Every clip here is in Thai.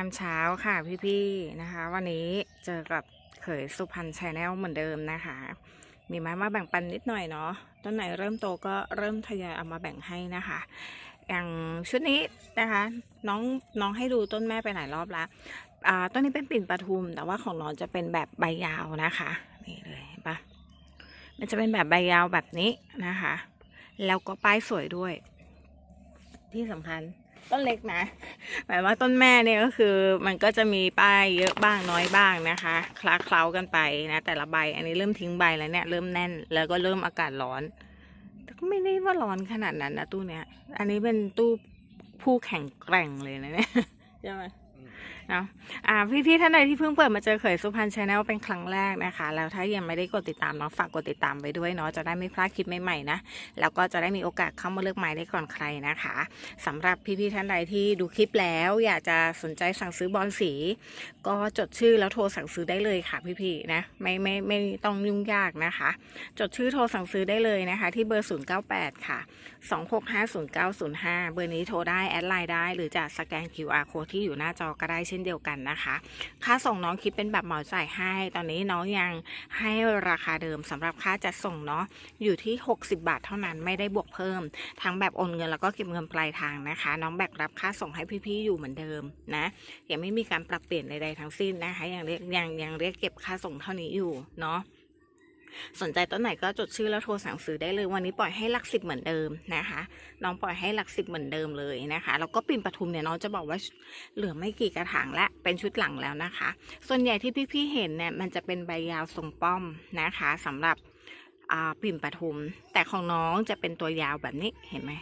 ามเช้าค่ะพี่ๆนะคะ วันนี้เจอกับเขยสุพรรณชาแนลเหมือนเดิมนะคะ มีไม้มาแบ่งปันนิดหน่อยเนาะต้นไหนเริ่มโตก็เริ่มทยอยเอามาแบ่งให้นะคะ อย่างชุดนี้นะคะ น้องน้องให้ดูต้นแม่ไปหลายรอบแล้วอ่าต้นนี้เป็นปิ่นปทุม แต่ว่าของน้องจะเป็นแบบใบยาวนะคะนี่เลยเห็นปะมันจะเป็นแบบใบยาวแบบนี้นะคะ แล้วก็ป้ายสวยด้วย ที่สำคัญ ต้นเล็กนะหมายว่าต้นแม่เนี่ยก็คือมันก็จะมีป้ายเยอะบ้างน้อยบ้างนะคะคลาเคล้ากันไปนะแต่ละใบอันนี้เริ่มทิ้งใบแล้วเนี่ยเริ่มแน่นแล้วก็เริ่มอากาศร้อนแต่ก็ไม่ได้ว่าร้อนขนาดนั้นนะตู้เนี้ย อันนี้เป็นตู้ผู้แข่งแกร่งเลยนะเนี่ยใช่ไหม เนาะอ่าพี่ๆท่านใดที่เพิ่งเปิดมาเจอเขยสุพรรณชาแนลเป็นครั้งแรกนะคะ แล้วถ้ายังไม่ได้กดติดตามเนาะฝากกดติดตามไปด้วยเนาะจะได้ไม่พลาดคลิปใหม่ๆนะแล้วก็จะได้มีโอกาสเข้ามาเลือกไม้ได้ก่อนใครนะคะสำหรับพี่ๆท่านใดที่ดูคลิปแล้ว อยากจะสนใจสั่งซื้อบอลสี ก็จดชื่อแล้วโทรสั่งซื้อได้เลยค่ะพี่ๆนะไม่ไม่ไม่ต้องยุ่งยากนะคะ จดชื่อโทรสั่งซื้อได้เลยนะคะ ที่เบอร์ 098 ค่ะ 2650905 เบอร์นี้โทรได้แอดไลน์ได้ หรือจะสแกน QR code ที่อยู่หน้าจอก็ได้เช่นเดียวกันนะคะ ค่าส่งน้องคิดเป็นแบบเหมาจ่ายให้ ตอนนี้น้องยังให้ราคาเดิมสำหรับค่าจัดส่งเนาะอยู่ที่ 60 บาทเท่านั้นไม่ได้บวกเพิ่ม ทั้งแบบโอนเงินแล้วก็เก็บเงินปลายทางนะคะ น้องแบกรับค่าส่งให้พี่ๆอยู่เหมือนเดิมนะยังไม่มีการปรับเปลี่ยนใดๆทั้งสิ้นนะคะยังเรียกยังยังเรียกเก็บค่าส่งเท่านี้อยู่เนาะ สนใจต้นไหนก็จดชื่อแล้วโทรสั่งซื้อได้เลย วันนี้ปล่อยให้หลักสิบเหมือนเดิมนะคะ น้องปล่อยให้หลักสิบเหมือนเดิมเลยนะคะแล้วก็ปิ่นปทุมเนี่ยน้องจะบอกว่าเหลือไม่กี่กระถางและเป็นชุดหลังแล้วนะคะ ส่วนใหญ่ที่พี่ๆเห็นเนี่ยมันจะเป็นใบยาวทรงป้อมนะคะสำหรับปิ่นปทุม แต่ของน้องจะเป็นตัวยาวแบบนี้เห็นไหม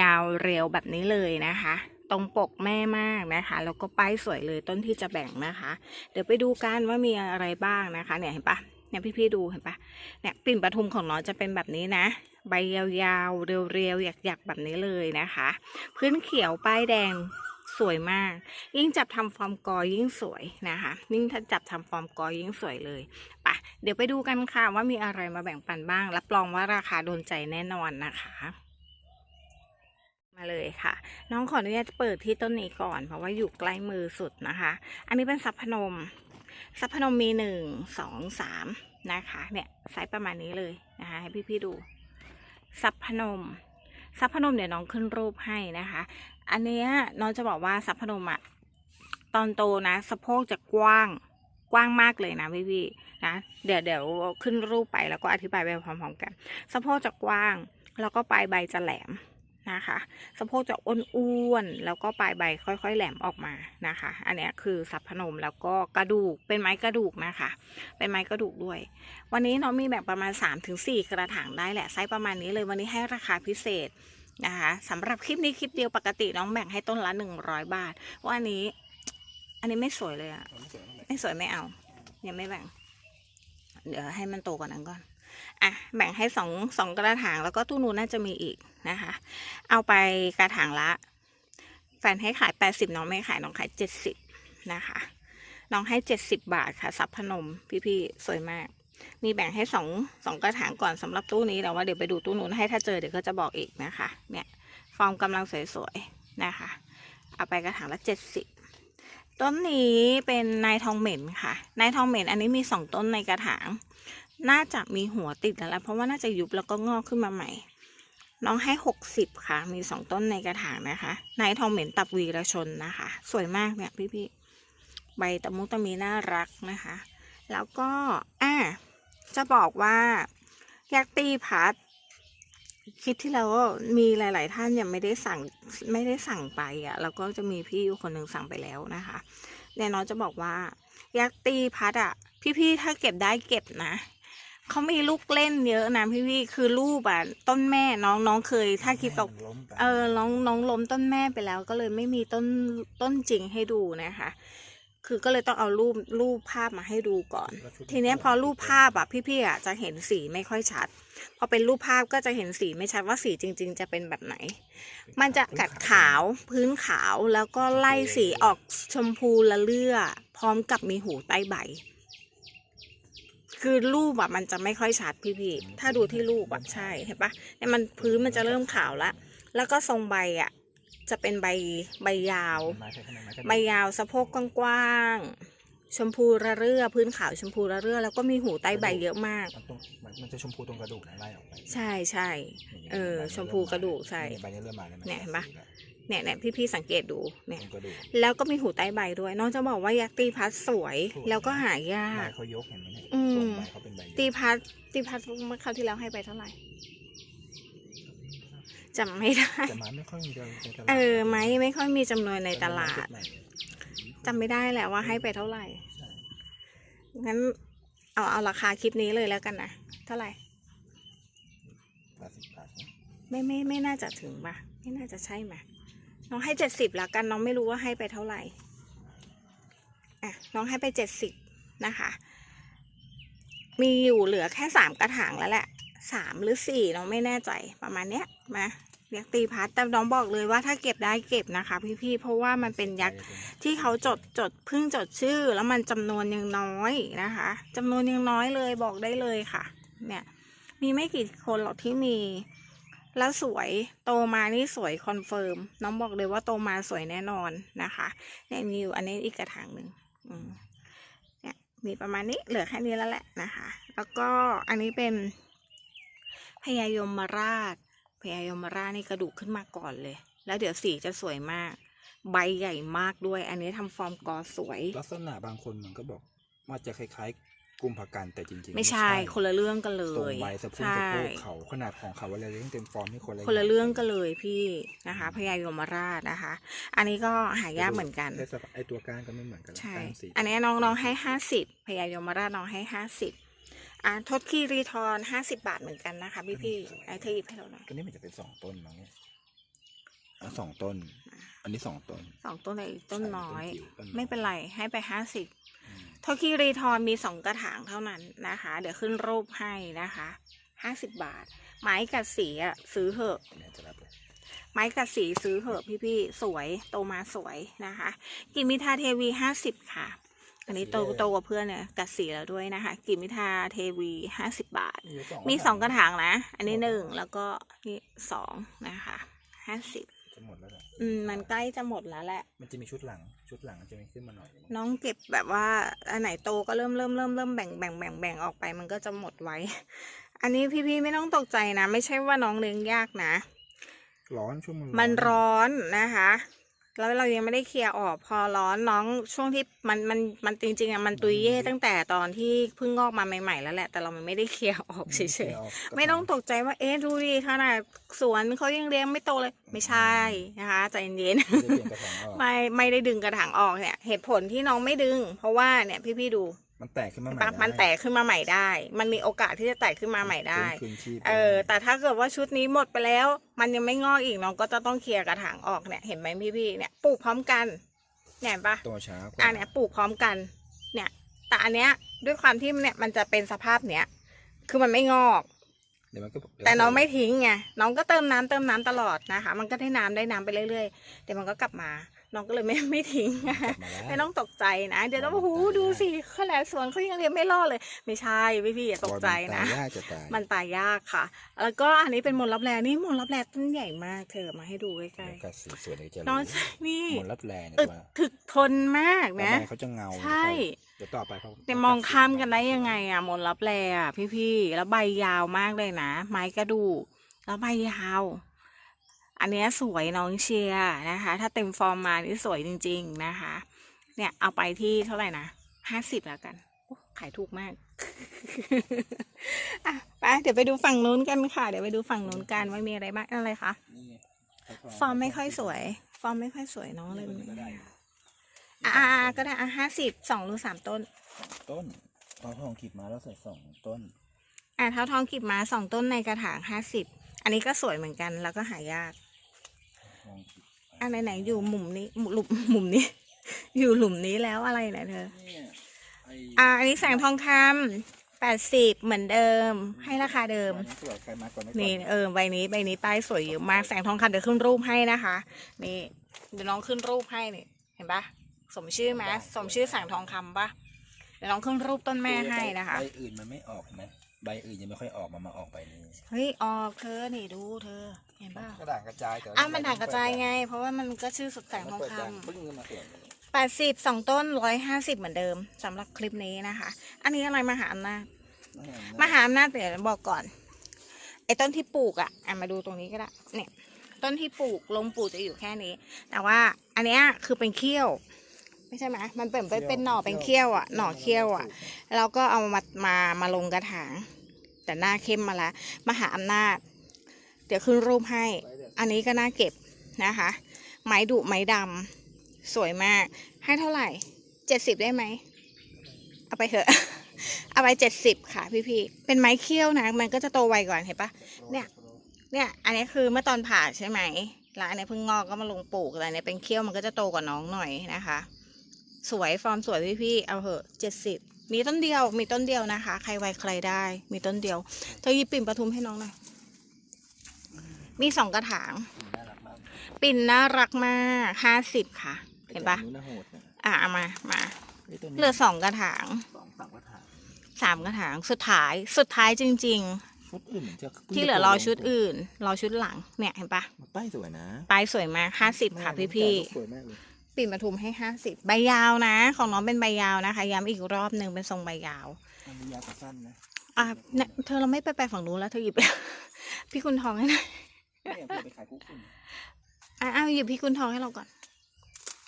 ยาวเรียวแบบนี้เลยนะคะตรงปกแม่มากนะคะแล้วก็ป้ายสวยเลยต้นที่จะแบ่งนะคะ เดี๋ยวไปดูกันว่ามีอะไรบ้างนะคะ เนี่ยเห็นปะ เนี่ยพี่ๆดูเห็นปะเนี่ยปิ่นปทุมของน้องจะเป็นแบบนี้นะ ใบยาวๆ เรียวๆ หยักๆ แบบนี้เลยนะคะ พื้นเขียวป้ายแดงสวยมาก ยิ่งจับทำฟอร์มกอยิ่งสวยนะคะ ยิ่งถ้าจับทำฟอร์มกอยิ่งสวยเลยปะเดี๋ยวไปดูกันค่ะว่ามีอะไรมาแบ่งปันบ้าง รับรองว่าราคาโดนใจแน่นอนนะคะมาเลยค่ะ น้องขออนุญาตเปิดที่ต้นนี้ก่อน เพราะว่าอยู่ใกล้มือสุดนะคะ อันนี้เป็นซับพนม ซับพนมมีหนึ่งสองสามนะคะ เนี่ยไซส์ประมาณนี้เลยนะคะให้พี่ๆดูซับพนมซับพนมเดี๋ยวน้องขึ้นรูปให้นะคะ อันเนี้ยน้องจะบอกว่าซับพนมอะตอนโตนะสะโพกจะกว้างกว้างมากเลยนะพี่ๆนะเดี๋ยวเดี๋ยวขึ้นรูปไปแล้วก็อธิบายไปพร้อมๆกัน สะโพกจะกว้าง แล้วก็ปลายใบจะแหลม นะคะสะโพกจะอ้วนๆแล้วก็ปลายใบค่อยๆ แหลมออกมานะคะ อันนี้คือสับพนมแล้วก็กระดูกเป็นไม้กระดูกนะคะ เป็นไม้กระดูกด้วย วันนี้น้องมีแบบประมาณ 3-4 กระถางได้แหละไซส์ประมาณนี้เลยวันนี้ให้ราคาพิเศษนะคะสำหรับคลิปนี้คลิปเดียวปกติน้องแบ่งให้ต้นละ 100 บาทว่าอันนี้ อันนี้ไม่สวยเลยอะไม่สวยไม่เอายังไม่แบ่ง เดี๋ยวให้มันโตกว่านั้นก่อน อะแบ่งให้สองสองกระถางแล้วก็ตู้นู้นน่าจะมีอีกนะคะ เอาไปกระถางละแฟนให้ขายแปดสิบน้องไม่ขายน้องขายเจ็ดสิบนะคะ น้องให้เจ็ดสิบบาทค่ะซับพนมพี่ๆสวยมาก มีแบ่งให้สองสองกระถางก่อนสำหรับตู้นี้แต่ว่าเดี๋ยวไปดูตู้นู้นให้ถ้าเจอเดี๋ยวก็จะบอกอีกนะคะ เนี่ยฟอร์มกำลังสวยๆนะคะ เอาไปกระถางละเจ็ดสิบต้นนี้เป็นนายทองเหม็นค่ะ นายทองเหม็นอันนี้มีสองต้นในกระถาง น่าจะมีหัวติดแล้วล่ะเพราะว่าน่าจะยุบแล้วก็งอกขึ้นมาใหม่ น้องให้หกสิบค่ะ มีสองต้นในกระถางนะคะนายทองเหม็นตับวีระชนนะคะ สวยมากเนี่ยพี่ๆใบตะมุตะมีน่ารักนะคะ แล้วก็อ่าจะบอกว่ายักษ์ตีพัดคลิปที่แล้วมีหลาย ๆ ท่านยังไม่ได้สั่งไม่ได้สั่งไปอะ แล้วก็จะมีพี่อยู่คนหนึ่งสั่งไปแล้วนะคะเนี่ยน้องจะบอกว่ายักษ์ตีพัดอะ พี่ ๆ ถ้าเก็บได้เก็บนะ เขามีลูกเล่นเยอะนะพี่ๆคือรูปอะ ต้นแม่น้องน้องเคย ถ้าคิดบอกล้มไปเออน้องน้องล้มต้นแม่ไปแล้ว ก็เลยไม่มีต้นต้นจริงให้ดูนะคะ คือก็เลยต้องเอารูปรูปภาพมาให้ดูก่อน ทีเนี้ยพอรูปภาพอะพี่ๆอะจะเห็นสีไม่ค่อยชัด พอเป็นรูปภาพก็จะเห็นสีไม่ชัดว่าสีจริง ๆ จะเป็นแบบไหน มันจะกัดขาวพื้นขาวแล้วก็ไล่สีออกชมพูละเลื่อพร้อมกับมีหูใต้ใบ คือรูปอะมันจะไม่ค่อยชัดพี่ๆถ้าดูที่รูปอะใช่เห็นปะเนี่ยมันพื้นมันจะเริ่มขาวละแล้วก็ทรงใบอะจะเป็นใบใบยาวไม้ใช่ไหมไม้กระดูกใบยาวสะโพกกว้างๆชมพูระเรื่อพื้นขาวชมพูระเรื่อแล้วก็มีหูใต้ใบเยอะมากมันตรงมันมันจะชมพูตรงกระดูกนะไล่ออกไป ใช่ใช่เออชมพูกระดูกใช่ใบนี้เริ่มมาแล้วเนี่ยเห็นปะ เนี่ยเนี่ยพี่ๆสังเกตดูเนี่ยตรงกระดูกแล้วก็มีหูใต้ใบด้วย น้องจะบอกว่ายักษ์ตีพัดสวยสวยแล้วก็หายาใบก เขายกเห็นไหมเนี่ยอืมทรงใบเขาเป็นใบยกตีพัดตีพัดเมื่อคราวที่แล้วให้ไปเท่าไหร่จำไม่ได้ แต่ไม้ไม่ค่อยมีในตลาดเออไม้ไม่ค่อยมีจำนวนในตลาดไม้จำไม่ได้แหละว่าให้ไปเท่าไหร่ ใช่งั้นเอาเอาราคาคลิปนี้เลยแล้วกันนะ เท่าไหร่ แปดสิบบาทนะไม่ไม่ไม่น่าจะถึงป่ะ ไม่น่าจะใช่ไหม น้องให้เจ็ดสิบแล้วกันน้องไม่รู้ว่าให้ไปเท่าไหร่อะน้องให้ไปเจ็ดสิบนะคะ มีอยู่เหลือแค่สามกระถางแล้วแหละสามหรือสี่น้องไม่แน่ใจประมาณเนี้ยมาเรียกตีพัดแต่น้องบอกเลยว่าถ้าเก็บได้เก็บนะคะ พี่ๆเพราะว่ามันเป็นยักษ์ที่เขาจดจดเพิ่งจดชื่อ แล้วมันจำนวนยังน้อยนะคะจำนวนยังน้อยเลยบอกได้เลยค่ะ เนี่ย มีไม่กี่คนหรอกที่มี แล้วสวยโตมานี่สวยคอนเฟิร์มน้องบอกเลยว่าโตมาสวยแน่นอนนะคะเนี่ยมีอยู่อันนี้อีกกระถางหนึ่งเนี่ยมีประมาณนี้เหลือแค่นี้แล้วแหละนะคะ แล้วก็อันนี้เป็นพญายมราชพญายมราชนี่กระดูกขึ้นมาก่อนเลย แล้วเดี๋ยวสีจะสวยมาก ใบใหญ่มากด้วย อันนี้ทำฟอร์มกอสวย ลักษณะบางคนมันก็บอกว่าจะคล้ายๆ กุมภกันแต่จริงๆไม่ใช่คนละเรื่องกันเลทรงยใบสะโพกใช่สะโพกเขาขนาดของเขาอะไรเรื่องเต็มฟอร์มนี่คนละคนละเรื่องกันเลยพี่นะคะพญายมราชนะคะ อันนี้ก็หายากเหมือนกันแต่สภาพไอตัวก้านก็ไม่เหมือนกันนะใช่ก้านสีอันนี้น้องน้องให้ห้าสิบพญายมราชน้องให้ห้าสิบอะทศคีรีทรห้าสิบบาทเหมือนกันนะคะพี่พี่ๆไอ้เธอหยิบให้เราหน่อยตัวนี้มันจะเป็นสองต้นมั้งเนี่ยอะสองต้น อันนี้สองต้นสองต้นแต่อีกต้นน้อยใช่ต้นจิ๋วต้นน้อย ไม่เป็นไรให้ไปห้าสิบอืม ทศคีรีทรมีสองกระถางเท่านั้นนะคะ เดี๋ยวขึ้นรูปให้นะคะห้าสิบบาท ไม้กัดสีอะซื้อเหอะอันนี้จะรับเลยไม้กัดสีซื้อเหอะพี่ๆสวยโตมาสวยนะคะกิมิทาเทวีห้าสิบค่ะ อันนี้โตโตกว่าเพื่อนเนี่ยกัดสีแล้วด้วยนะคะกิมิทาเทวีห้าสิบบาท มีสองกระถางนะ อันนี้หนึ่งแล้วก็นี่สองนะคะห้าสิบจะ หมดแล้วเหรออืมมันใกล้จะหมดแล้วแหละ มันจะมีชุดหลัง ชุดหลังมันจะมีขึ้นมาหน่อยน้องเก็บแบบว่าอันไหนโตก็เริ่มเริ่มเริ่มเริ่มแบ่งแบ่งแบ่งแบ่งออกไปมันก็จะหมดไว้ อันนี้พี่ๆไม่ต้องตกใจนะ ไม่ใช่ว่าน้องเลี้ยงยากนะ ร้อนช่วงมันมันร้อนนะคะ แล้วเรายังไม่ได้เคลียร์ออกพอร้อนน้องช่วงที่มันมันมันจริงๆอะมันตุยเย่ตั้งแต่ตอนที่เพิ่งงอกมาใหม่ๆแล้วแหละแต่เรามันไม่ได้เคลียร์ออกเฉยๆไม่ต้องตกใจว่าเอ๊ะดูดิขนาดสวนเขายังเลี้ยงไม่โตเลย ไม่ใช่นะคะใจเย็นไม่ได้เปลี่ยนกระถางออกๆไม่ไม่ได้ดึงกระถางออกเนี่ย เหตุผลที่น้องไม่ดึง เพราะว่าเนี่ยพี่ๆดู มันแตกขึ้นมาใหม่ปั๊บมันแตกขึ้นมาใหม่ได้ มันมีโอกาสที่จะแตกขึ้นมาใหม่ได้คืนชีพเออ แต่ถ้าเกิดว่าชุดนี้หมดไปแล้ว มันยังไม่งอกอีกน้องก็จะต้องเคลียร์กระถางออกเนี่ย เห็นไหมพี่ๆเนี่ย ปลูกพร้อมกันเนี่ยเห็นปะโตช้ากว่าอะเนี่ยปลูกพร้อมกัน เนี่ย แต่อันเนี้ยด้วยความที่เนี่ยมันจะเป็นสภาพเนี้ย คือมันไม่งอกเดี๋ยวมันก็แต่น้องไม่ทิ้งไง น้องก็เติมน้ำเติมน้ำตลอดนะคะ มันก็ได้น้ำได้น้ำไปเรื่อยๆ เดี๋ยวมันก็กลับมา น้องก็เลยไม่ไม่ทิ้งกลับมาแล้วไม่ต้องตกใจนะ เดี๋ยวต้องโอ้โหดูสิขนาดสวนเขายังเรียนไม่รอดเลย ไม่ใช่พี่พี่ๆอย่าตกใจนะตายยากจะตายมันตายยากค่ะ แล้วก็อันนี้เป็นมลรับแรนี่มลรับแรต้นใหญ่มากเธอมาให้ดูใกล้เดี๋ยวกัดสีสวยเลยจะๆน้องนี่มนรับแรงเนี่ยอึดว่าถึกทนมากแล้วนะใบเขาจะเงาใช่เดี๋ยวต่อไปเขาแต่มองข้ามกันได้ยังไงอะมนรับแรอะพี่ๆแล้วใบยาวมากเลยนะ ไม้กระดูกแล้วใบยาว อันเนี้ยสวยน้องเชียร์นะคะ ถ้าเต็มฟอร์มมานี่สวยจริง ๆนะคะ เนี่ยเอาไปที่เท่าไหร่นะห้าสิบแล้วกันโอ้ขายถูกมากอะไปเดี๋ยวไปดูฝั่งนู้นกันค่ะ เดี๋ยวไปดูฝั่งนู้นกันว่ามีอะไรบ้างอะไรคะนี่ไงฟอร์มไม่ค่อยสวย ฟอร์มไม่ค่อยสวยน้องเลยก็ได้อะอะอะก็ได้อะห้าสิบสองหรือสามต้น ต้นเอาทองขีดมาแล้วใส่สองต้น อะเท้าทองกีบม้าสองต้นในกระถางห้าสิบอันนี้ก็สวยเหมือนกันแล้วก็หายากทอง ขีดอันไหนๆอยู่มุมนี้หมุมหลุมมุมนี้ อยู่หลุมนี้แล้วอะไรนะเธอ เนี่ยไอ้อะอันนี้แสงทองคำแปดสิบเหมือนเดิม ให้ราคาเดิมอันนี้สวยใครมาก่อนไม่ก่อนนี่เออใบนี้ใบนี้ป้ายสวยเยอะมากแสงทองคำเดี๋ยวขึ้นรูปให้นะคะ นี่เดี๋ยวน้องขึ้นรูปให้นี่เห็นปะสมชื่อไหมสมชื่อแสงทองคำปะเดี๋ยวน้องขึ้นรูปต้นแม่ให้นะคะ ใบอื่นมันไม่ออกเห็นไหมใบอื่นยังไม่ค่อยออกมามาออกใบนี้เฮ้ยออกเธอนี่ดูเธอเห็นห็นเปล่ากระดาษกระจายแต่อะมันด่างกระจายไง เพราะว่ามันก็ชื่อสุดแสงทองเปิดคดังปึ้งขึ้นมาเสียงำแปดสิบสองต้นร้อยห้าสิบเหมือนเดิมสำหรับคลิปนี้นะคะ อันนี้อะไรมหาอำนาจมหาอำนาจเดี๋ยวบอกก่อน ไอ้ต้นที่ปลูกอะอะมาดูตรงนี้ก็ได้เนี่ย ต้นที่ปลูกลงปลูกจะอยู่แค่นี้ แต่ว่าอันเนี้ยคือเป็นเขี้ยว ไม่ใช่ไหมมันเป็นเป็นเป็นหน่อเป็นเขี้ยวอะหน่อเขี้ยวอะ แล้วก็เอามามามาลงกระถาง แต่หน้าเข้มมาแล้วมหาอำนาจ เดี๋ยวขึ้นรูปให้ อันนี้ก็น่าเก็บนะคะ ไม้ดุไม้ดำสวยมาก ให้เท่าไหร่เจ็ดสิบได้ไหม เอาไปเถอะ เอาไปเจ็ดสิบค่ะพี่ๆ เป็นไม้เคี้ยวนะ มันก็จะโตไวกว่าเห็นปะเนี่ย เนี่ย อันนี้คือเมื่อตอนผ่าใช่ไหม แล้วอันนี้เพิ่งงอกก็มาลงปลูกแต่อันนี้เป็นเคี้ยวมันก็จะโตกว่าน้องหน่อยนะคะ สวยฟอร์มสวยพี่ๆ เอาเหอะเจ็ดสิบมีต้นเดียว มีต้นเดียวนะคะ ใครไวใครได้ มีต้นเดียวเธอหยิบปิ่นประทุมให้น้องหน่อย มีสองกระถาง น่ารักมากปิ่นน่ารักมากห้าสิบค่ะ เห็นปะไอ้ตัวนู้นน่าโหดนะอะเอามามาไอ้ตัวนี้เหลือสองกระถางสองสามกระถางสามกระถางสุดท้ายสุดท้ายจริง ชุดอื่นเหมือนจะๆที่เหลือรอชุดอื่น รอชุดหลังเนี่ยเห็นปะมันป้ายสวยนะปลายสวยมากห้าสิบค่ะพี่สวยมากเลยๆปิ่นปทุมให้ห้าสิบใบยาวนะ ของน้องเป็นใบยาวนะคะ ย้ำอีกรอบหนึ่งเป็นทรงใบยาวมันมียาวกับสั้นนะ อะเนี่ยเธอเราไม่ไปไปฝั่งนู้นแล้วเธอหยิบ พี่คุณทองให้หน่อย เนี่ยเพื่อไปขายคุกคุณอะเอาหยิบพี่คุณทองให้เราก่อน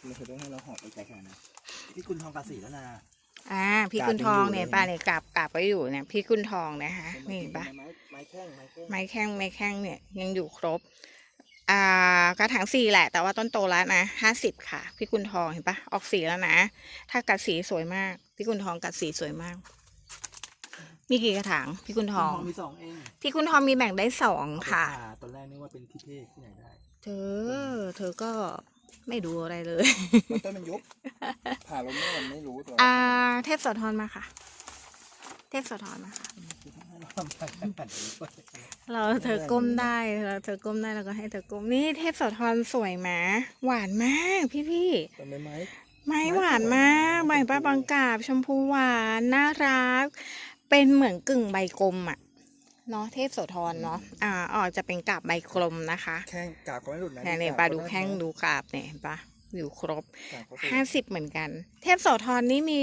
เราเคยต้องให้เราหอบไปไกลขนาดนั้นพี่คุณทองกาสีแล้วนะ อ่า พี่คุณทองเนี่ยกราบยังอยู่เลยป้าเนี่ยกราบกราบไว้อยู่เนี่ยพี่คุณทองนะคะนี่เห็นปะไม้ไม้แข้งไม้แข้งไม้แข้งไม้แข้งเนี่ยยังอยู่ครบ อ่ากระถางสี่แหละ แต่ว่าต้นโตแล้วนะห้าสิบค่ะ พี่คุณทองเห็นปะออกสีแล้วนะ ถ้ากัดสีสวยมาก พี่คุณทองกัดสีสวยมาก มีกี่กระถางพี่คุณทอง มีสองเองพี่คุณทองมีแบ่งได้สองค่ะ ตอนแรกนึกว่าเป็นที่เทศที่ไหนได้ เธอ เธอก็ไม่ดูอะไรเลยมันต้นมันยุบผ่าลมไม่มันไม่รู้ตัวอ่า เทพโสธรมาค่ะ เทพโสธรมาค่ะเราทำผ่านผ่านนี้ด้วยเราเธอก้มได้เราเธอก้มได้เราก็ให้เธอก้มนี่เทพโสธรสวยไหมหวานมากพี่พี่ๆต้นไม้ไม้ไม้หวานมากใบป้าบางกาบชมพูหวานน่ารัก เป็นเหมือนกึ่งใบกลมอะเนาะเทพโสธรเนาะอ่าออกจะเป็นกาบใบกลมนะคะแข้งกาบก็ไม่หลุดนะเนี่ยเนี่ยปลาดูแข้งดูกาบเนี่ยเห็นปะอยู่ครบกาบก็ห้าสิบเหมือนกัน เทพโสธรนี่มี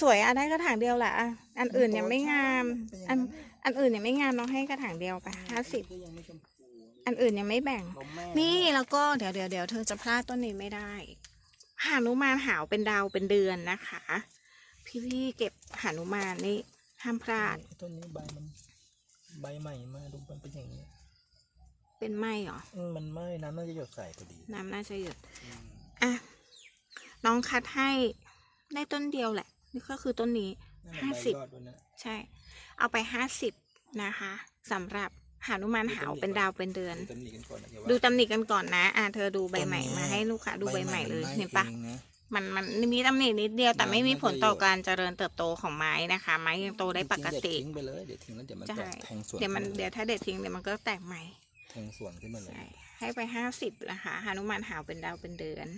สวยๆอะได้กระถางเดียวแหละอะอันอื่นยังไม่งาม อันอันอื่นยังไม่งามน้องให้กระถางเดียวไปห้าสิบยังไม่ชมพูอันอื่นยังไม่แบ่งนมแม่นี่แล้วก็เดี๋ยวเดี๋ยวเดี๋ยวเธอจะพลาดต้นนี้ไม่ได้ หานุมานหาวเป็นดาวเป็นเดือนนะคะ พี่พี่ๆเก็บหานุมานนี่ ห้ามพลาด ต้นนี้ใบมันใบใหม่มาดูมันเป็นอย่างนี้เป็นไหมเหรอ อืมมันไหม้น้ำน่าจะหยดใส่พอดีน้ำน่าจะหยุดอืมอะ น้องคัดให้ได้ต้นเดียวแหละ นี่ก็คือต้นนี้ นั่นแหละห้าใบสิบยอดด้วยนะ ใช่ เอาไปห้าสิบนะคะสำหรับหานุมานหาวเป็นดาวเป็นเดือน ดูตำหนิกันก่อนนะอย่าว่าดูตำหนิกันก่อนนะ อะเธอดูใบใหม่มาให้ลูกค้าดูใบใหม่เลยใบเห็นปะ องนะ มันมันมีตำหนินิดเดียวแต่ไม่มีผลต่อมันไม่ประโยชน์การเจริญเติบโตของไม้นะคะ ไม้ยังโตได้ปกติจริงๆเด็ดทิ้งไปเลยเดี๋ยวทิ้งแล้วเดี๋ยวมันใช่แตกแทงสวนเดี๋ยวมันขึ้าลเดี๋ยวถ้าเด็ดทิ้งเดี๋ยวมันก็แตกใหม่แทงสวนขึ้นมาเลยใช่ให้ไปห้าสิบนะคะหานุมานหาวเป็นดาวเป็นเดือน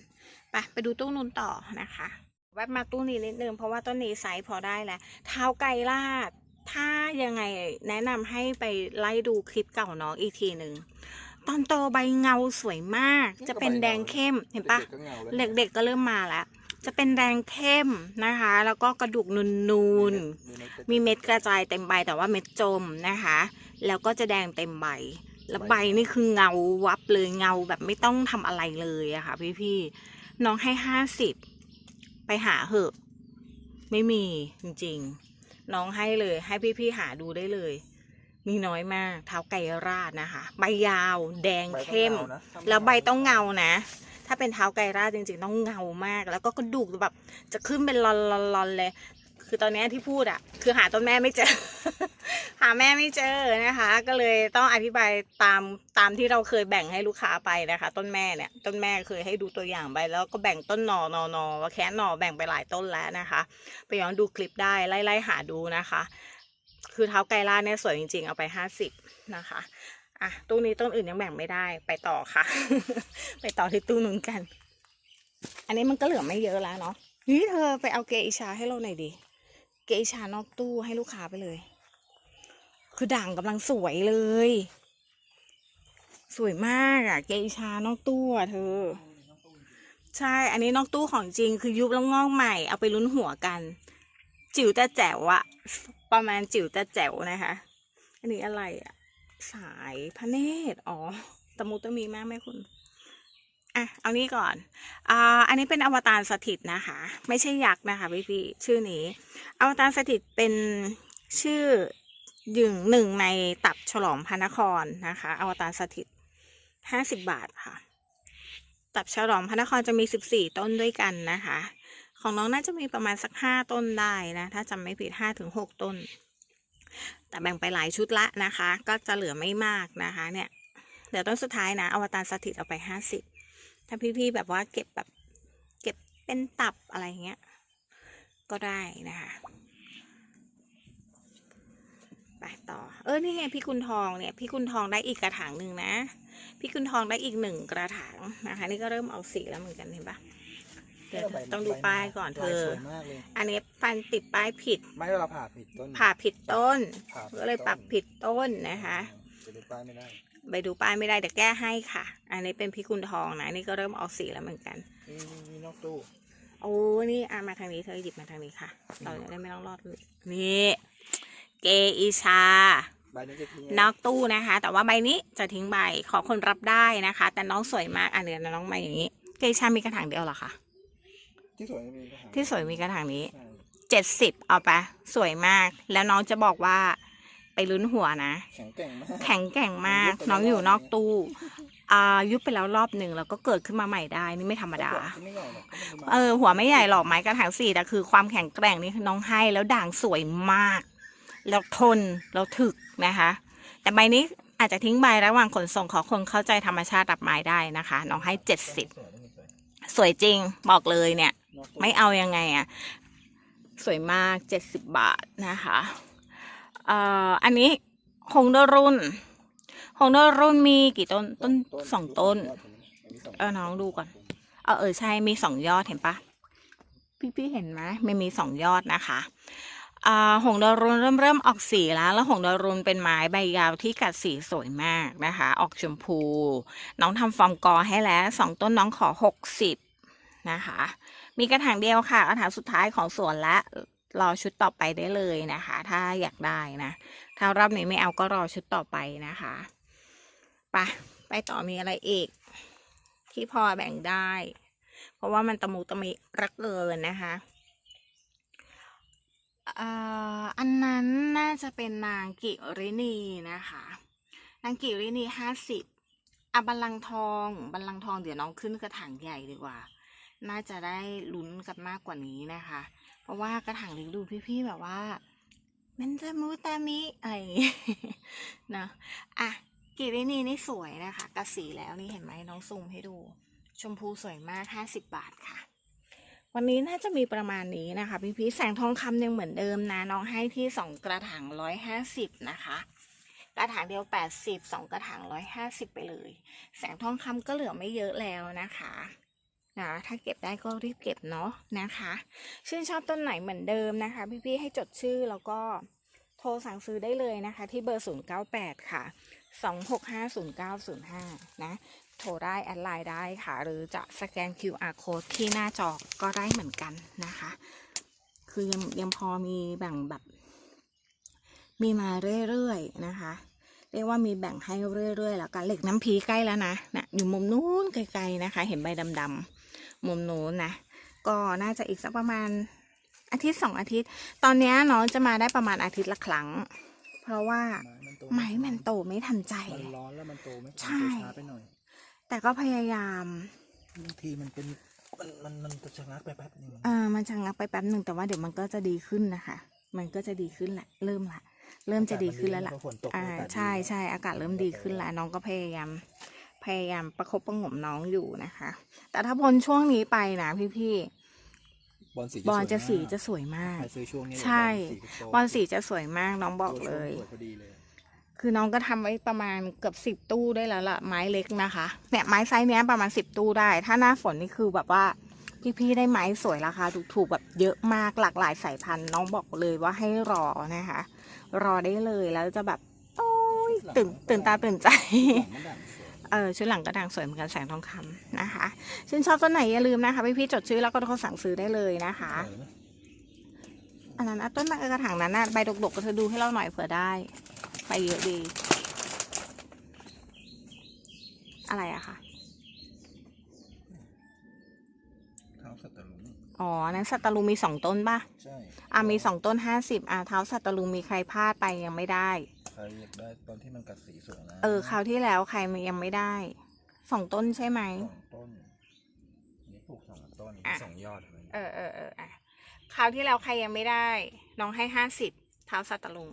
ไปไปดูตู้นู้นต่อนะคะแวบมาตู้นี้นิดนึงเพราะว่าต้นนี้ไซส์พอได้แล้วเท้าไกรลาด ถ้ายังไงแนะนำให้ไปไล่ดูคลิปเก่าน้องอีกทีหนึ่ง ตอนโตใบเงาสวยมาก จะเป็นแดงเข้มเห็นปะด็กๆก็เงาแล้วเด็กๆก็เริ่มมาแล้ว จะเป็นแดงเข้มนะคะ แล้วก็กระดูกนูนๆมีเม็ดกระจายเต็มใบแต่ว่าเม็ดจมนะคะ แล้วก็จะแดงเต็มใบแล้วใบนี่คือเงาวับเลยเงาแบบไม่ต้องทำอะไรเลยอะค่ะ พี่ๆน้องให้ห้าสิบไปหาเหอะ ไม่มีจริงๆ น้องให้เลย ให้พี่ๆหาดูได้เลย มีน้อยมาก เท้าไก่ราดนะคะ ใบยาวแดงเข้ม แล้วใบต้องเงานะ ถ้าเป็นเท้าไกรราดจริงๆต้องเงามาก แล้วก็กระดูกแบบจะขึ้นเป็นลอนๆๆเลย คือตอนเนี้ยที่พูดอะคือหาต้นแม่ไม่เจอ หาแม่ไม่เจอนะคะ ก็เลยต้องอธิบายตามตามที่เราเคยแบ่งให้ลูกค้าไปนะคะ ต้นแม่เนี่ยต้นแม่เคยให้ดูตัวอย่างไปแล้วก็แบ่งต้นหนอนอนอว่าแค่หนอแบ่งไปหลายต้นแล้วนะคะ ไปย้อนดูคลิปได้ไล่ๆหาดูนะคะ คือเท้าไกล่าเนี่ยสวยจริงๆ เอาไปห้าสิบนะคะอะตู้นี้ต้นอื่นยังแบ่งไม่ได้ไปต่อค่ะ ไปต่อที่ตู้นู้นกัน อันนี้มันก็เหลือไม่เยอะแล้วเนาะนี่เธอไปเอาเกอิชาให้เราหน่อยดิเกอิชานอกตู้ให้ลูกค้าไปเลย คือด่างกำลังสวยเลย สวยมากอะเกอิชานอกตู้อะเธอ ใช่ อันนี้นอกตู้ของจริงคือยุบแล้วงอกใหม่เอาไปลุ้นหัวกัน จิ๋วแต่แจ๋วอะ ประมาณจิ๋วแต่แจ๋วนะคะ อันนี้อะไรอะสายพระเนตร อ๋อ ตะมุตะมีมากไหมคุณ อะ เอานี้ก่อน อ่า อันนี้เป็นอวตารสถิตนะคะ ไม่ใช่ยักษ์นะคะพี่พี่ชื่อนี้ อวตารสถิตเป็นชื่อหนึ่งหนึ่งในตับฉลองพระนครนะคะ อวตารสถิตห้าสิบบาทค่ะ ตับฉลองพระนครจะมีสิบสี่ต้นด้วยกันนะคะ ของน้องน่าจะมีประมาณสักห้าต้นได้นะ ถ้าจำไม่ผิดห้าถึงหกต้น แต่แบ่งไปหลายชุดละนะคะ ก็จะเหลือไม่มากนะคะ เนี่ยเดี๋ยวต้นสุดท้ายนะ อวตารสถิตเอาไปห้าสิบถ้าพี่ๆแบบว่าเก็บแบบเก็บเป็นตับอะไรเงี้ย ก็ได้นะคะไปต่อ เออ นี่ไงพี่คุณทองเนี่ย พี่คุณทองได้อีกกระถางหนึ่งนะ พี่คุณทองได้อีกหนึ่งกระถางนะคะ นี่ก็เริ่มออกสีแล้วเหมือนกันเห็นปะ เดี๋ยวต้องดูป้ายก่อนเธลายอสวยมากเลยอันนี้ฟันติดป้ายผิด ไม่เราผ่าผิดต้นผ่าผิดต้น ผ่าผิดก็เลยปรับผิดต้นนะคะ จะดูป้ายไม่ได้ไปดูป้ายไม่ได้เดี๋ยวแก้ให้ค่ะ อันนี้เป็นพี่คุณทองนะ นี่ก็เริ่มออกสีแล้วเหมือนกัน นี่นี่นี่นอกตู้โอ้นี่อะมาทางนี้เธอหยิบมาทางนี้ค่ะ เราจะได้ไม่ต้องรอดนี่ เกอีชา ใบนี้จะทิ้งนอกตู้นะคะ แต่ว่าใบนี้จะทิ้งใบขอคนรับได้นะคะ แต่น้องสวยมากอะเดี๋ยวน้องมาอย่างนี้ เกอีชามีกระถางเดียวเหรอคะ ที่สวยไม่มีกระถางที่สวยมีกระถางนี้ใช่เจ็ดสิบเอาไปสวยมาก แล้วน้องจะบอกว่า ไปลุ้นหัวนะ แข็งแกร่งมาก แข็งแกร่งมากยุบไปแล้วน้องอยู่นอกตู้อ่ายุบไปแล้วรอบหนึ่งแล้วก็เกิดขึ้นมาใหม่ได้นี่ไม่ธรรมดาที่ไม่ใหญ่หรอกก็มันดูมาเออหัวไม่ใหญ่หรอกไม้กระถางสี่แต่คือความแข็งแกร่งนี่น้องให้แล้วด่างสวยมาก แล้วทนแล้วถึกนะคะ แต่ใบนี้อาจจะทิ้งใบระหว่างขนส่งขอคนเข้าใจธรรมชาติรับไม้ได้นะคะ น้องให้เจ็ดสิบสวยนี่สวยสวยจริงบอกเลยเนี่ยนอกตู้ ไม่เอายังไงอะสวยมากเจ็ดสิบบาทนะคะเอ่ออันนี้คงเดอรุ่นคงเดอรุ่นมีกี่ต้นต้นสองต้นอันนี้สองเออน้องดูก่อน เออเออใช่มีสองยอดเห็นปะพี่พี่เห็นไหมไม่มีสองยอดนะคะอ่าหงดารุนเริ่มเริ่มออกสีแล้ว แล้วหงดารุนเป็นไม้ใบยาวที่กัดสีสวยมากนะคะ ออกชมพู น้องทำฟอร์มกอให้แล้วสองต้นน้องขอหกสิบนะคะ มีกระถางเดียวค่ะกระถางสุดท้ายของสวนละรอชุดต่อไปได้เลยนะคะ ถ้าอยากได้นะถ้ารอบนี้ไม่เอาก็รอชุดต่อไปนะคะไปไปต่อมีอะไรอีก ที่พอแบ่งได้ เพราะว่ามันตะมูตะมิรักเกินนะคะเอ่ออันนั้นน่าจะเป็นนางกิรินีนะคะ นางกิรินีห้าสิบอะบัลลังทอง บัลลังทองเดี๋ยวน้องขึ้นกระถางใหญ่ดีกว่า น่าจะได้ลุ้นกันมากกว่านี้นะคะ เพราะว่ากระถางเล็กดูพี่ๆแบบว่ามันจะมูตามิอะไรนะอะกิรินีนี่สวยนะคะกระสีแล้วนี่เห็นไหมน้องซูมให้ดู ชมพูสวยมาก50บาทค่ะ วันนี้น่าจะมีประมาณนี้นะคะ พี่พีชแสงทองคำยังเหมือนเดิมนะ น้องให้ที่2กระถาง150นะคะกระถางเดียว80 2กระถาง150ไปเลย แสงทองคำก็เหลือไม่เยอะแล้วนะคะ นะถ้าเก็บได้ก็รีบเก็บเนาะนะคะ ชื่นชอบต้นไหนเหมือนเดิมนะคะ พี่ๆให้จดชื่อแล้วก็โทรสั่งซื้อได้เลยนะคะ ที่เบอร์ 098 ค่ะ 2650905 นะ โทรได้แอดไลน์ได้ค่ะ หรือจะสแกน QR code ที่หน้าจอก็ได้เหมือนกันนะคะ คือยังยังพอมีแบ่งแบบ มีมาเรื่อยๆนะคะ เรียกว่ามีแบ่งให้เรื่อยๆ แล้วกันเหล็กน้ำพีใกล้แล้วนะนะอยู่มุมนู้นไกลๆนะคะ เห็นใบดำๆ มุมนู้นนะ ก็น่าจะอีกสักประมาณอาทิตย์สองอาทิตย์ ตอนเนี้ยน้องจะมาได้ประมาณอาทิตย์ละครั้ง เพราะว่าไม้มันโตไม้มันโตไม่ทันใจ มันร้อนแล้วมันโตไม่ใช่โตช้าไปหน่อย แต่ก็พยายามบางทีมันเป็นมันมันมันจะชะงักไปแป๊บนึงเออมันชะงักไปแป๊บหนึ่งแต่ว่าเดี๋ยวมันก็จะดีขึ้นนะคะ มันก็จะดีขึ้นแหละ เริ่มละ เริ่มจะดีขึ้นแล้วล่ะพอฝนตกอ่าอากาศดีใช่ใช่อากาศเริ่มดีขึ้นแล้วน้องก็พยายาม พยายามประคบประหงมน้องอยู่นะคะ แต่ถ้าพ้นช่วงนี้ไปนะพี่บอลสีๆบอลจะสีสวยมากจะสวยมากใครซื้อช่วงนี้ใช่ บอลสีจะสวยมากน้องบอกเลยสวยพอดีเลยคือน้องก็ทำไว้ประมาณเกือบสิบตู้ได้แล้วล่ะไม้เล็กนะคะเนี่ยไม้ไซส์เนี้ยประมาณสิบตู้ได้ ถ้าหน้าฝนนี่คือแบบว่าพี่ๆได้ไม้สวยราคาถูกๆแบบเยอะมากหลากหลายสายพันธุ์น้องบอกเลยว่าให้รอนะคะ รอได้เลยแล้วจะแบบโอ้ยตื่นตื่นตาตื่นใจ หลังมันด่างสวยเออชุดหลังกระด่างสวยเหมือนกันแสงทองคำนะคะ ชื่นชอบต้นไหนอย่าลืมนะคะพี่พี่ๆจดชื่อแล้วก็โทรสั่งซื้อได้เลยนะคะเอออันนั้นอะต้นไม้กระถางนั้นน่ะใบดกๆก็เธอดูให้เราหน่อยเผื่อได้ใบเยอะดี อะไรอะคะเท้าสัตว์ตะลุงอ๋ออันนั้นสัตตลุงมีสองต้นป่ะ ใช่ อะมีสองต้นห้าสิบอะเท้าสัตตลุงมีใครพลาดไปยังไม่ได้ใครอยากได้ตอนที่มันกัดสีสวยนะเออคราวที่แล้วใครมันยังไม่ได้สองต้นใช่ไหมสองต้นนี่ปลูกสองต้นอะสองยอดเลยเออเออเอออะคราวที่แล้วใครยังไม่ได้น้องให้ห้าสิบเท้าสัตตลุง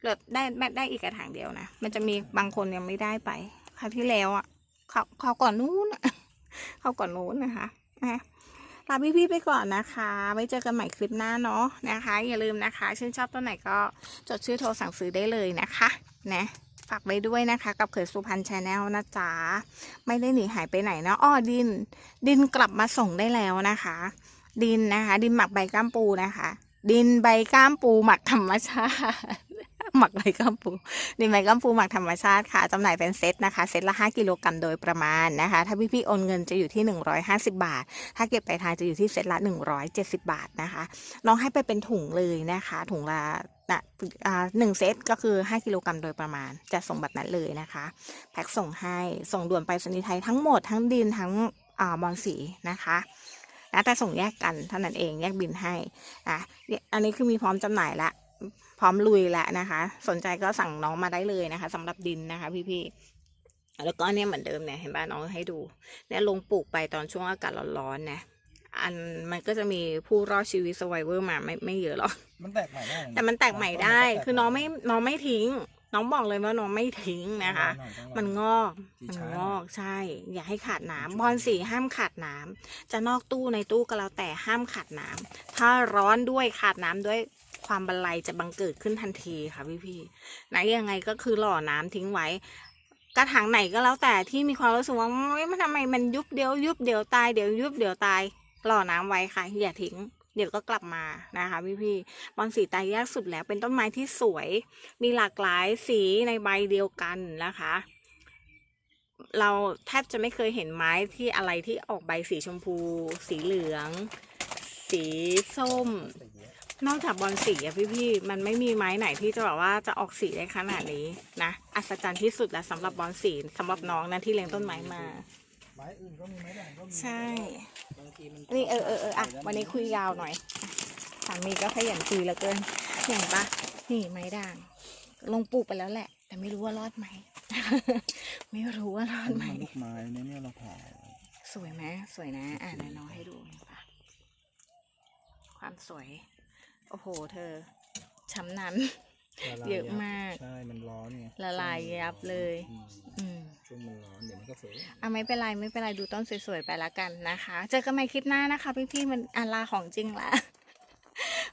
เหลือได้ได้ได้อีกกระถางเดียวนะมันจะมีบางคนยังไม่ได้ไปคราวที่แล้วอะเขาเขาวก่อนนู้นอะเขาวก่อนนู้นนะคะนะ ลาพี่ๆไปก่อนนะคะ ไว้เจอกันใหม่คลิปหน้าเนาะนะคะ อย่าลืมนะคะ ชื่นชอบต้นไหนก็จดชื่อโทรสั่งซื้อได้เลยนะคะนะฝากไว้ด้วยนะคะ กับเขยสุพรรณชาแนลนะจ๊ะ ไม่ได้หนีหายไปไหนนะอ้อดิน ดินกลับมาส่งได้แล้วนะคะ ดินนะคะ ดินหมักใบก้ามปูนะคะ ดินใบก้ามปูหมักธรรมชาติ หมักใบก้ามปูดินใบก้ามปูหมักธรรมชาติค่ะจำหน่ายเป็นเซตนะคะ เซตละ 5 กิโลกรัมโดยประมาณนะคะ ถ้าพี่ๆโอนเงินจะอยู่ที่ 150 บาท ถ้าเก็บไปลายทางจะอยู่ที่เซตละ 170 บาทนะคะ น้องให้ไปเป็นถุงเลยนะคะ ถุงละนะอ่าหนึ่งเซตก็คือ 5 กิโลกรัมโดยประมาณ จะส่งแบบนั้นเลยนะคะ แพ็คส่งให้ ส่งด่วนไปสนีย์ไทยทั้งหมดทั้งดินทั้งอ่าบอลสีนะคะนะแต่ส่งแยกกันเท่านั้นเองแยกบินให้นะอันนี้คือมีพร้อมจำหน่ายละ พร้อมลุยแล้วนะคะ สนใจก็สั่งน้องมาได้เลยนะคะสำหรับดินนะคะ พี่ๆแล้วก็เนี่ยเหมือนเดิมเนี่ยเห็นป่ะน้องให้ดูเนี่ยลงปลูกไปตอนช่วงอากาศร้อนๆนะอันมันก็จะมีผู้รอดชีวิต survivor มาไม่ไม่เยอะหรอกมันแตกใหม่ได้ะแต่มันแตกใหม่ได้ คือน้องไม่น้องไม่ทิ้ง น้องบอกเลยว่าน้องไม่ทิ้งนะคะต้องรอมันงอกที่มันช้างอกใช่ อย่าให้ขาดน้ำบอลสีห้ามขาดน้ำจะนอกตู้ในตู้ก็แล้วแต่ห้ามขาดน้ำถ้าร้อนด้วยขาดน้ำด้วย ความบันไลจะบังเกิดขึ้นทันทีค่ะพี่พี่ๆนยังไงก็คือหล่อน้ำทิ้งไว้ กระถางไหนก็แล้วแต่ที่มีความรู้สึกว่ามันทำไมมันยุบเดียวยุบเดียวตายเดี๋ยวยุบเดี๋ยวตายหล่อน้ำไว้ค่ะอย่าทิ้งเดี๋ยวก็กลับมานะคะพี่พี่ๆบอลสีตายยากสุดแล้วเป็นต้นไม้ที่สวย มีหลากหลายสีในใบเดียวกันนะคะ เราแทบจะไม่เคยเห็นไม้ที่อะไรที่ออกใบสีชมพู สีเหลือง สีส้ม นอกจากบอลสีอะพี่พี่ๆมันไม่มีไม้ไหนที่จะแบบว่าจะออกสีได้ขนาดนี้นะอัศจรรย์ที่สุดแล้วสำหรับบอลสีสำหรับน้องนะที่เลี้ยงต้นไม้มา ไม้อื่นก็มีไม้ด่างก็มีใช่ บางทีมันนี่เออเออเอออะวันนี้คุยยาวหน่อยอะสามีก็ขยันคุยเหลือเกินเห็นปะนี่ไม้ด่าง ลงปลูกไปแล้วแหละ แต่ไม่รู้ว่ารอดไหม ไม่รู้ว่ารอดไหมมันลูกไม้เนี่ยเนี่ยเราผ่าสวยไหมสวยนะ อ่านะน้องให้ดูเห็นปะความสวย โอ้โห เธอช้ำนั้น ละลาเยอะมาก ใช่ มันร้อนไงละลายยับเลย อืมอืมช่วงมันร้อน เดี๋ยวมันก็เฟ้อะไม่เป็นไรไม่เป็นไรดูต้นสวยๆไปละกันนะคะ เจอกันใหม่คลิปหน้านะคะ พี่ๆมันอาลาของจริงละ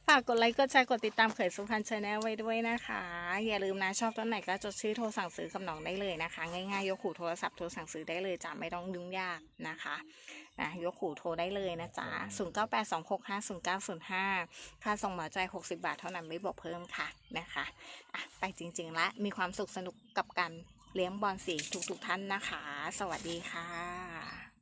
ฝากกดไลค์กดแชร์กดติดตามเขยสุพรรณชาแนลไว้ด้วยนะคะ อย่าลืมนะชอบต้นไหนก็จดชื่อโทรสั่งซื้อกับน้องได้เลยนะคะ ง่ายๆ ยกหูโทรศัพท์โทรสั่งซื้อได้เลยจ้ะไม่ต้องยุ่งยากนะคะนะยกหูโทรได้เลยนะจ๊ะ0 9 8 2 6 5 0 9 0 5 ค่าส่งหมอใจ 60 บาทเท่านั้นไม่บอกเพิ่มค่ะนะคะอะไปจริงๆละมีความสุขสนุกกับการเลี้ยงบอลสีทุกๆท่านนะคะ สวัสดีค่ะ